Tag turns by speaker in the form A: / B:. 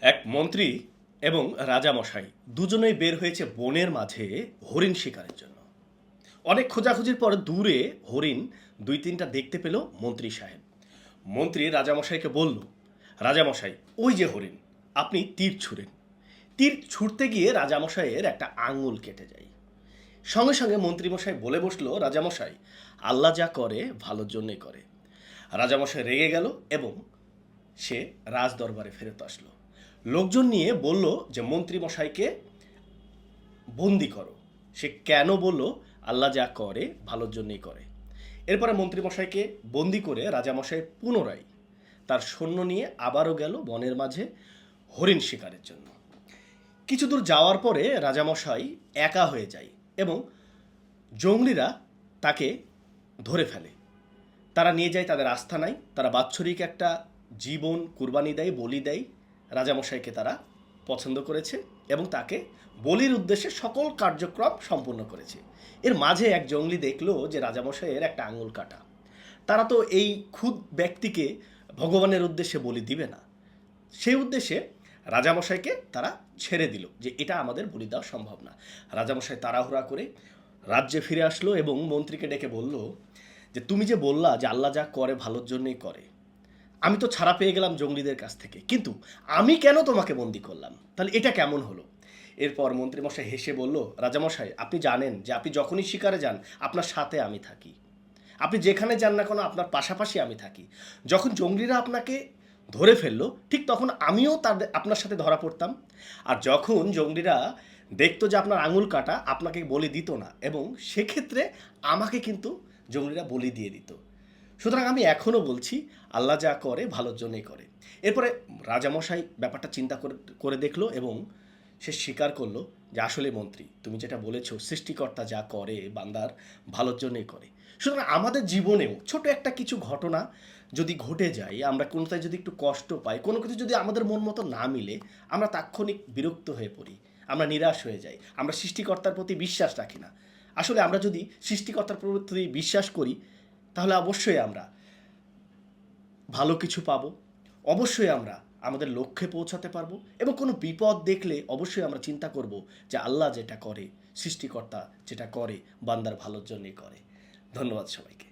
A: এক মন্ত্রী এবং রাজামশাই দুজনেই বের হয়েছে বনের মাঝে হরিণ শিকারের জন্য। অনেক খোঁজাখুঁজির পর দূরে হরিণ দুই তিনটা দেখতে পেল মন্ত্রী সাহেব। মন্ত্রী রাজামশাইকে বলল, রাজামশাই, ওই যে হরিণ, আপনি তীর ছুঁড়েন। তীর ছুটতে গিয়ে রাজামশাইয়ের একটা আঙুল কেটে যায়। সঙ্গে সঙ্গে মন্ত্রীমশাই বলে বসল, রাজামশাই, আল্লাহ যা করে, ভালোর জন্যই করে। রাজামশাই রেগে গেল এবং সে রাজ দরবারে ফেরত আসলো। লোকজন নিয়ে বলল যে, মন্ত্রীমশাইকে বন্দি করো। সে কেন বলল, আল্লাহ যা করে, ভালোর জন্যই করে। এরপরে মন্ত্রীমশাইকে বন্দি করে রাজামশাই পুনরায় তার সৈন্য নিয়ে আবারও গেল বনের মাঝে হরিণ শিকারের জন্য। কিছু দূর যাওয়ার পরে রাজামশাই একা হয়ে যায় এবং জঙ্গলিরা তাকে ধরে ফেলে। তারা নিয়ে যায় তাদের আস্থা নাই, তারা বাৎসরিক একটা জীবন কুরবানি দেয়, বলি দেয় রাজামশাইকে তারা পছন্দ করেছে এবং তাকে বলির উদ্দেশ্যে সকল কার্যক্রম সম্পূর্ণ করেছে। এর মাঝে এক জঙ্গলি দেখল যে রাজামশাইয়ের একটা আঙুল কাটা। তারা তো এই খুদ ব্যক্তিকে ভগবানের উদ্দেশ্যে বলি দিবে না। সেই উদ্দেশ্যে রাজামশাইকে তারা ছেড়ে দিল যে এটা আমাদের বলি দেওয়া সম্ভব না। রাজামশাই তাড়াহুড়া করে রাজ্যে ফিরে আসলো এবং মন্ত্রীকে ডেকে বলল যে, তুমি যে বললা যে আল্লাহ যা করে ভালোর জন্যই করে আমি তো ছাড়া পেয়ে গেলাম জঙ্গলিদের কাছ থেকে। কিন্তু আমি কেন তোমাকে বন্দি করলাম? তাহলে এটা কেমন হলো? এরপর মন্ত্রীমশাই হেসে বলল, রাজামশাই, আপনি জানেন যে আপনি যখনই শিকারে যান, আপনার সাথে আমি থাকি। আপনি যেখানে যান না কেন, আপনার পাশাপাশি আমি থাকি। যখন জঙ্গলিরা আপনাকে ধরে ফেলল, ঠিক তখন আমিও তাদের, আপনার সাথে ধরা পড়তাম। আর যখন জঙ্গলিরা দেখতো যে আপনার আঙুল কাটা, আপনাকে বলি দিত না। এবং সেক্ষেত্রে আমাকে কিন্তু জঙ্গলিরা বলি দিয়ে দিত। সুতরাং আমি এখনও বলছি, আল্লাহ যা করে, ভালোর জন্যই করে। এরপরে রাজামশাই ব্যাপারটা চিন্তা করে দেখল এবং সে স্বীকার করল যে আসলে মন্ত্রী, তুমি যেটা বলেছ, সৃষ্টিকর্তা যা করে, বান্দার ভালোর জন্যই করে। সুতরাং আমাদের জীবনেও ছোট একটা কিছু ঘটনা যদি ঘটে যায়, আমরা কোনোটায় যদি একটু কষ্ট পাই, কোনো কিছু যদি আমাদের মন মতো না মিলে, আমরা তাৎক্ষণিক বিরক্ত হয়ে পড়ি, আমরা নিরাশ হয়ে যাই, আমরা সৃষ্টিকর্তার প্রতি বিশ্বাস রাখি না। আসলে আমরা যদি সৃষ্টিকর্তার প্রতি বিশ্বাস করি তাহলে অবশ্যই আমরা ভালো কিছু পাবো। অবশ্যই আমরা আমাদের লক্ষ্যে পৌঁছাতে পারব এবং কোনো বিপদ দেখলে অবশ্যই আমরা চিন্তা করব যে আল্লাহ যেটা করে, সৃষ্টিকর্তা যেটা করে, বান্দার ভালোর জন্যই করে। ধন্যবাদ সবাইকে।